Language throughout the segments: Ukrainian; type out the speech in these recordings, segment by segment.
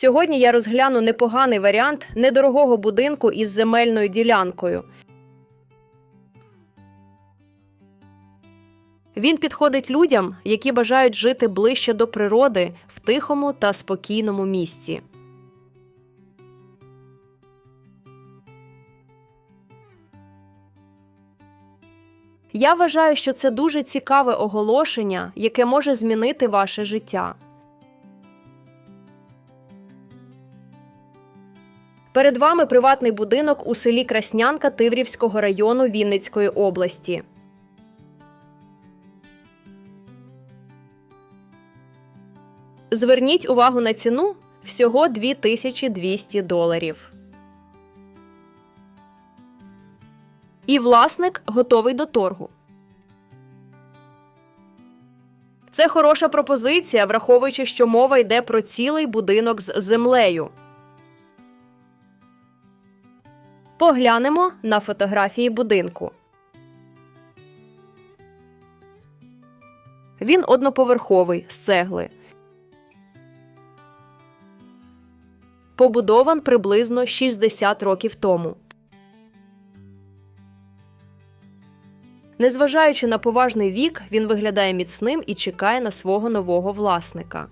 Сьогодні я розгляну непоганий варіант недорогого будинку із земельною ділянкою. Він підходить людям, які бажають жити ближче до природи в тихому та спокійному місці. Я вважаю, що це дуже цікаве оголошення, яке може змінити ваше життя. Перед вами приватний будинок у селі Краснянка Тиврівського району Вінницької області. Зверніть увагу на ціну всього 2200 доларів. І власник готовий до торгу. Це хороша пропозиція, враховуючи, що мова йде про цілий будинок з землею. Поглянемо на фотографії будинку. Він одноповерховий з цегли. Побудован приблизно 60 років тому. Незважаючи на поважний вік, він виглядає міцним і чекає на свого нового власника.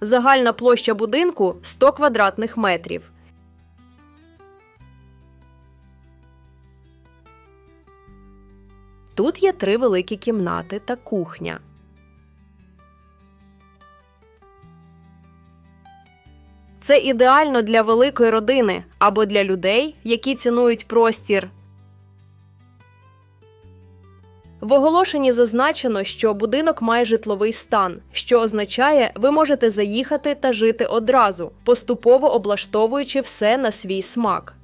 Загальна площа будинку 100 квадратних метрів. Тут є три великі кімнати та кухня. Це ідеально для великої родини або для людей, які цінують простір. В оголошенні зазначено, що будинок має житловий стан, що означає, ви можете заїхати та жити одразу, поступово облаштовуючи все на свій смак.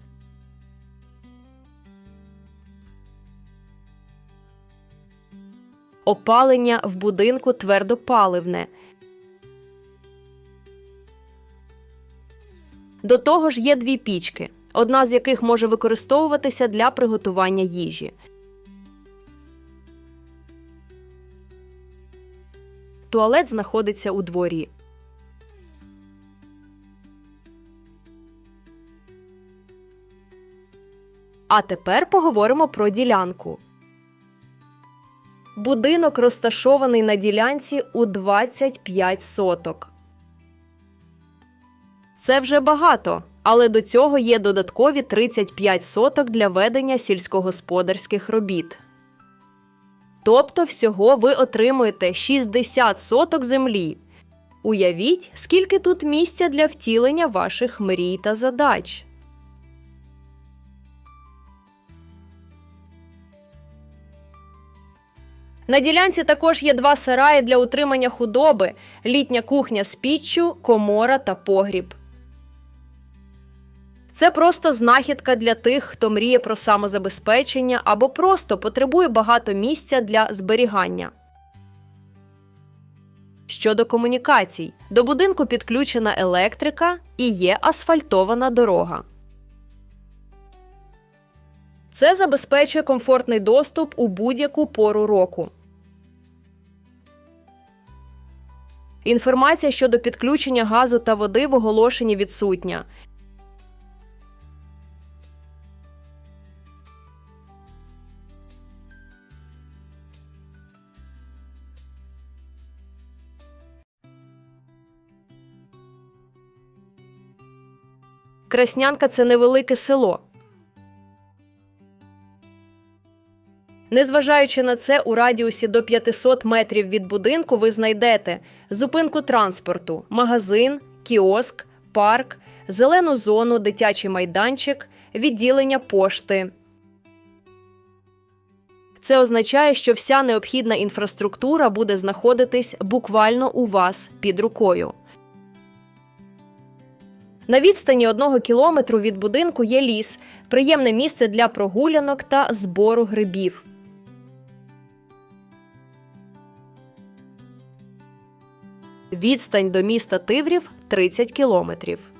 Опалення в будинку твердопаливне. До того ж є дві пічки, одна з яких може використовуватися для приготування їжі. Туалет знаходиться у дворі. А тепер поговоримо про ділянку. Будинок розташований на ділянці у 25 соток. Це вже багато, але до цього є додаткові 35 соток для ведення сільськогосподарських робіт. Тобто всього ви отримуєте 60 соток землі. Уявіть, скільки тут місця для втілення ваших мрій та задач. На ділянці також є два сараї для утримання худоби, літня кухня з піччю, комора та погріб. Це просто знахідка для тих, хто мріє про самозабезпечення або просто потребує багато місця для зберігання. Щодо комунікацій, до будинку підключена електрика і є асфальтована дорога. Це забезпечує комфортний доступ у будь-яку пору року. Інформація щодо підключення газу та води в оголошенні відсутня. Краснянка це невелике село. Незважаючи на це, у радіусі до 500 метрів від будинку ви знайдете зупинку транспорту, магазин, кіоск, парк, зелену зону, дитячий майданчик, відділення пошти. Це означає, що вся необхідна інфраструктура буде знаходитись буквально у вас під рукою. На відстані одного кілометру від будинку є ліс, приємне місце для прогулянок та збору грибів. Відстань до міста Тиврів 30 кілометрів.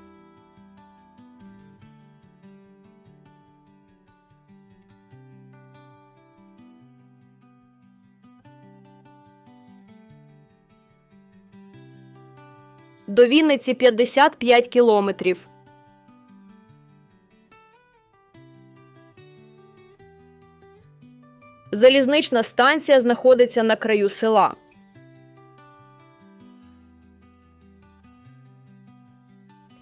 До Вінниці 55 кілометрів. Залізнична станція знаходиться на краю села.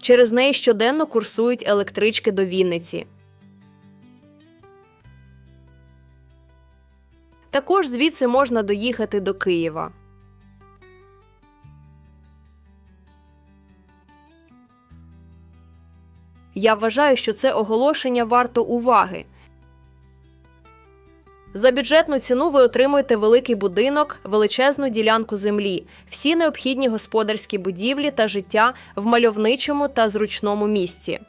Через неї щоденно курсують електрички до Вінниці. Також звідси можна доїхати до Києва. Я вважаю, що це оголошення варто уваги. За бюджетну ціну ви отримуєте великий будинок, величезну ділянку землі, всі необхідні господарські будівлі та життя в мальовничому та зручному місці.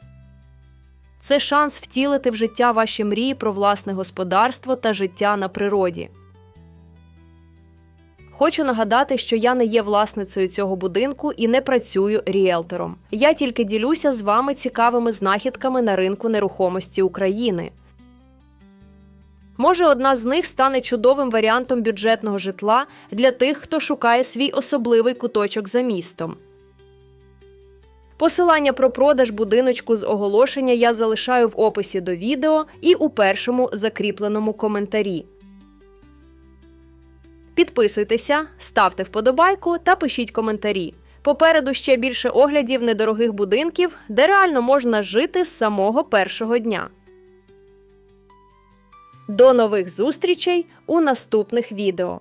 Це шанс втілити в життя ваші мрії про власне господарство та життя на природі. Хочу нагадати, що я не є власницею цього будинку і не працюю ріелтором. Я тільки ділюся з вами цікавими знахідками на ринку нерухомості України. Може, одна з них стане чудовим варіантом бюджетного житла для тих, хто шукає свій особливий куточок за містом. Посилання про продаж будиночку з оголошення я залишаю в описі до відео і у першому закріпленому коментарі. Підписуйтеся, ставте вподобайку та пишіть коментарі. Попереду ще більше оглядів недорогих будинків, де реально можна жити з самого першого дня. До нових зустрічей у наступних відео.